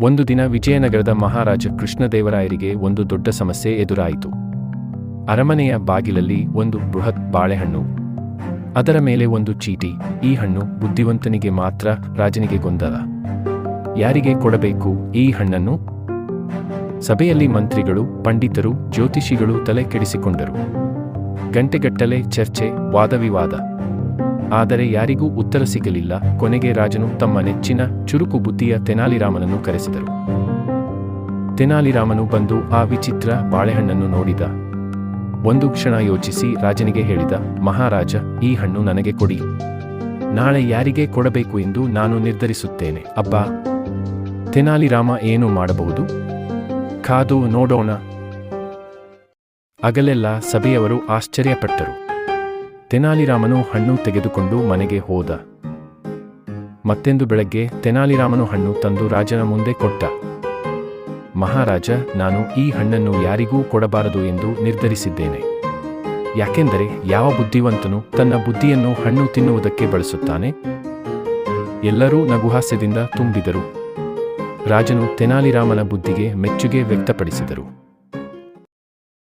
ಒಂದು ದಿನ ವಿಜಯನಗರದ ಮಹಾರಾಜ ಕೃಷ್ಣದೇವರಾಯರಿಗೆ ಒಂದು ದೊಡ್ಡ ಸಮಸ್ಯೆ ಎದುರಾಯಿತು. ಅರಮನೆಯ ಬಾಗಿಲಲ್ಲಿ ಒಂದು ಬೃಹತ್ ಬಾಳೆಹಣ್ಣು, ಅದರ ಮೇಲೆ ಒಂದು ಚೀಟಿ, ಈ ಹಣ್ಣು ಬುದ್ಧಿವಂತನಿಗೆ ಮಾತ್ರ ರಾಜನಿಗೆ ಗೊಂದಲ. ಯಾರಿಗೆ ಕೊಡಬೇಕು ಈ ಹಣ್ಣನ್ನು? ಸಭೆಯಲ್ಲಿ ಮಂತ್ರಿಗಳು, ಪಂಡಿತರು, ಜ್ಯೋತಿಷಿಗಳು ತಲೆ ಕೆಡಿಸಿಕೊಂಡರು. ಗಂಟೆಗಟ್ಟಲೆ ಚರ್ಚೆ ವಾದವಿವಾದ ಆದರೆ ಯಾರಿಗೂ ಉತ್ತರ ಸಿಗಲಿಲ್ಲ. ಕೊನೆಗೆ ರಾಜನು ತಮ್ಮ ನೆಚ್ಚಿನ ಚುರುಕು ಬುದ್ಧಿಯ ತೆನಾಲಿರಾಮನನ್ನು ಕರೆಸಿದರು. ತೆನಾಲಿರಾಮನು ಬಂದು ಆ ವಿಚಿತ್ರ ಬಾಳೆಹಣ್ಣನ್ನು ನೋಡಿದ. ಒಂದು ಕ್ಷಣ ಯೋಚಿಸಿ ರಾಜನಿಗೆ ಹೇಳಿದ, ಮಹಾರಾಜ, ಈ ಹಣ್ಣು ನನಗೆ ಕೊಡಿ. ನಾಳೆ ಯಾರಿಗೆ ಕೊಡಬೇಕು ಎಂದು ನಾನು ನಿರ್ಧರಿಸುತ್ತೇನೆ. ಅಬ್ಬಾ! ತೆನಾಲಿರಾಮ ಏನು ಮಾಡಬಹುದು? ಕಾದು ನೋಡೋಣ. ಅಗಲೆಲ್ಲ ಸಭೆಯವರು ಆಶ್ಚರ್ಯಪಟ್ಟರು. ತೆನಾಲಿರಾಮನು ಹಣ್ಣು ತೆಗೆದುಕೊಂಡು ಮನೆಗೆ ಹೋದ. ಮತ್ತೆಂದು ಬೆಳಗ್ಗೆ ತೆನಾಲಿರಾಮನು ಹಣ್ಣು ತಂದು ರಾಜನ ಮುಂದೆ ಕೊಟ್ಟ. ಮಹಾರಾಜ, ನಾನು ಈ ಹಣ್ಣನ್ನು ಯಾರಿಗೂ ಕೊಡಬಾರದು ಎಂದು ನಿರ್ಧರಿಸಿದ್ದೇನೆ. ಯಾಕೆಂದರೆ ಯಾವ ಬುದ್ಧಿವಂತನು ತನ್ನ ಬುದ್ಧಿಯನ್ನು ಹಣ್ಣು ತಿನ್ನುವುದಕ್ಕೆ ಬಳಸುತ್ತಾನೆ? ಎಲ್ಲರೂ ನಗುಹಾಸ್ಯದಿಂದ ತುಂಬಿದರು. ರಾಜನು ತೆನಾಲಿರಾಮನ ಬುದ್ಧಿಗೆ ಮೆಚ್ಚುಗೆ ವ್ಯಕ್ತಪಡಿಸಿದರು.